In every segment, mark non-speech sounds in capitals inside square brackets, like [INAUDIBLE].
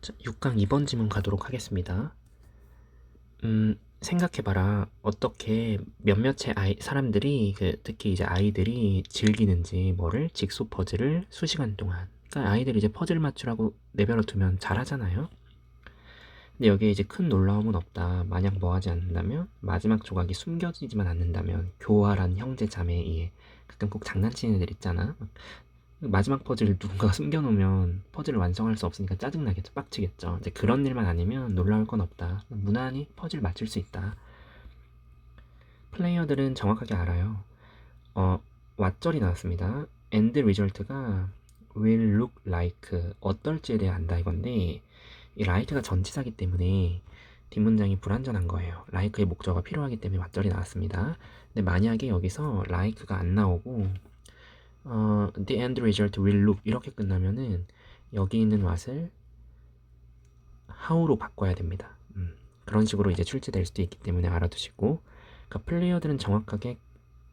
자, 6강 2번 지문 가도록 하겠습니다. 음, 생각해봐라. 어떻게 몇몇의 아이, 사람들이, 그, 특히 이제 아이들이 즐기는지, 뭐를, 직소 퍼즐을 수시간 동안. 그러니까 아이들이 이제 퍼즐 맞추라고 내버려 두면 잘하잖아요. 근데 여기에 이제 큰 놀라움은 없다. 만약 뭐 하지 않는다면, 마지막 조각이 숨겨지지만 않는다면, 교활한 형제 자매에 의해, 가끔 꼭 장난치는 애들 있잖아. 마지막 퍼즐을 누군가가 [LAUGHS] 숨겨놓으면 퍼즐을 완성할 수 없으니까 짜증나겠죠. 빡치겠죠. 이제 그런 일만 아니면 놀라울 건 없다. 무난히 퍼즐 맞출 수 있다. 플레이어들은 정확하게 알아요. 어, 왓절이 나왔습니다. end result가 will look like 어떨지에 대해 안다 이건데 이 like가 전치사기 때문에 뒷문장이 불완전한 거예요. like의 목적어가 필요하기 때문에 왓절이 나왔습니다. 근데 만약에 여기서 like가 안 나오고 어, the end result will look 이렇게 끝나면은 여기 있는 what을 how로 바꿔야 됩니다. 음, 그런 식으로 이제 출제될 수도 있기 때문에 알아두시고 그러니까 플레이어들은 정확하게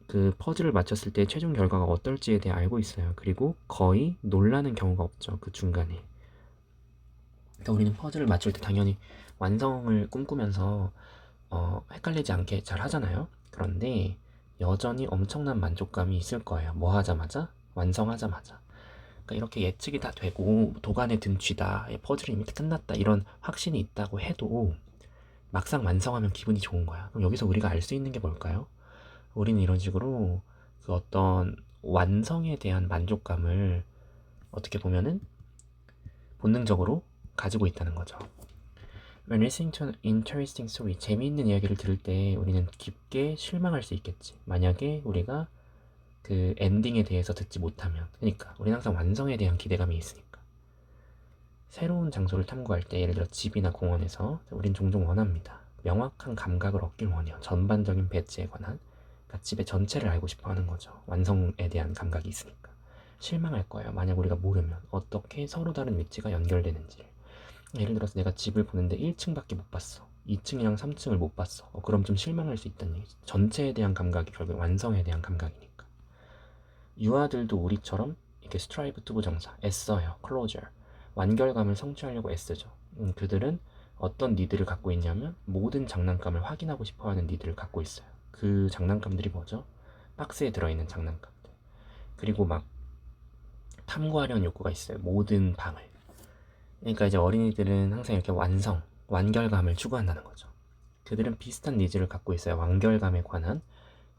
그 퍼즐을 맞췄을 때 최종 결과가 어떨지에 대해 알고 있어요. 그리고 거의 놀라는 경우가 없죠. 그 중간에. 그러니까 우리는 퍼즐을 맞출 때 당연히 완성을 꿈꾸면서 어, 헷갈리지 않게 잘 하잖아요. 그런데 여전히 엄청난 만족감이 있을 거예요. 뭐 하자마자? 완성하자마자. 그러니까 이렇게 예측이 다 되고 든 쥐다, 예, 퍼즐이 이미 끝났다 이런 확신이 있다고 해도 막상 완성하면 기분이 좋은 거야. 그럼 여기서 우리가 알 수 있는 게 뭘까요? 우리는 이런 식으로 그 어떤 완성에 대한 만족감을 어떻게 보면은 본능적으로 가지고 있다는 거죠. When listening to an interesting story, 재미있는 이야기를 들을 때 우리는 깊게 실망할 수 있겠지. 만약에 우리가 그 엔딩에 대해서 듣지 못하면. 그러니까 우리는 항상 완성에 대한 기대감이 있으니까. 새로운 장소를 탐구할 때 예를 들어 집이나 공원에서 우린 종종 원합니다. 명확한 감각을 얻길 원해요. 전반적인 배치에 관한. 그러니까 집의 전체를 알고 싶어 하는 거죠. 완성에 대한 감각이 있으니까. 실망할 거예요. 만약 우리가 모르면 어떻게 서로 다른 위치가 연결되는지를. 예를 들어서 내가 집을 보는데 1층밖에 못 봤어. 2층이랑 3층을 못 봤어. 어, 그럼 좀 실망할 수 있다는 얘기지. 전체에 대한 감각이 결국 완성에 대한 감각이니까. 유아들도 우리처럼 이렇게 스트라이브 투부 정사, 애써요. closure. 완결감을 성취하려고 애쓰죠. 음, 그들은 어떤 니드를 갖고 있냐면 모든 장난감을 확인하고 싶어하는 니드를 갖고 있어요. 그 장난감들이 뭐죠? 박스에 들어있는 장난감들. 그리고 막 탐구하려는 욕구가 있어요. 모든 방을. 그러니까 이제 어린이들은 항상 이렇게 완성, 완결감을 추구한다는 거죠. 그들은 비슷한 니즈를 갖고 있어요. 완결감에 관한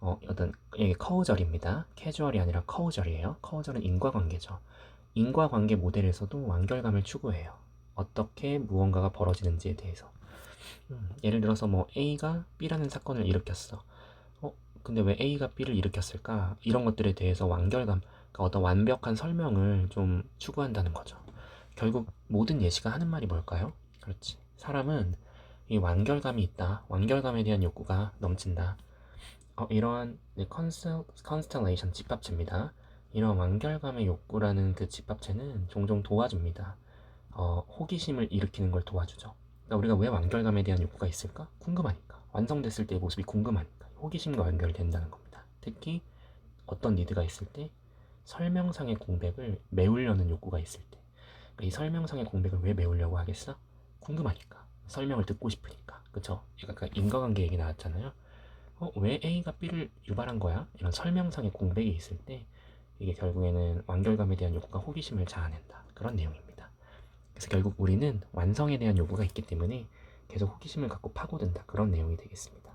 어, 어떤 이게 커우절입니다. 캐주얼이 아니라 커우절이에요. 커우절은 인과관계죠. 인과관계 모델에서도 완결감을 추구해요. 어떻게 무언가가 벌어지는지에 대해서. 음, 예를 들어서 뭐 A가 B라는 사건을 일으켰어. 어, 근데 왜 A가 B를 일으켰을까? 이런 것들에 대해서 완결감, 그러니까 어떤 완벽한 설명을 좀 추구한다는 거죠. 결국 모든 예시가 하는 말이 뭘까요? 그렇지. 사람은 이 완결감이 있다. 완결감에 대한 욕구가 넘친다. 어, 이러한 컨스텔, 컨스텔레이션 집합체입니다. 이런 완결감의 욕구라는 그 집합체는 종종 도와줍니다. 어, 호기심을 일으키는 걸 도와주죠. 그러니까 우리가 왜 완결감에 대한 욕구가 있을까? 궁금하니까. 완성됐을 때의 모습이 궁금하니까. 호기심과 연결된다는 겁니다. 특히 어떤 니드가 있을 때 설명상의 공백을 메우려는 욕구가 있을 때. 그러니까 이 설명상의 공백을 왜 메우려고 하겠어? 궁금하니까. 설명을 듣고 싶으니까. 그쵸? 아까 인과관계 얘기 나왔잖아요. 어, 왜 A가 B를 유발한 거야? 이런 설명상의 공백이 있을 때 이게 결국에는 완결감에 대한 욕구가 호기심을 자아낸다. 그런 내용입니다. 그래서 결국 우리는 완성에 대한 요구가 있기 때문에 계속 호기심을 갖고 파고든다. 그런 내용이 되겠습니다.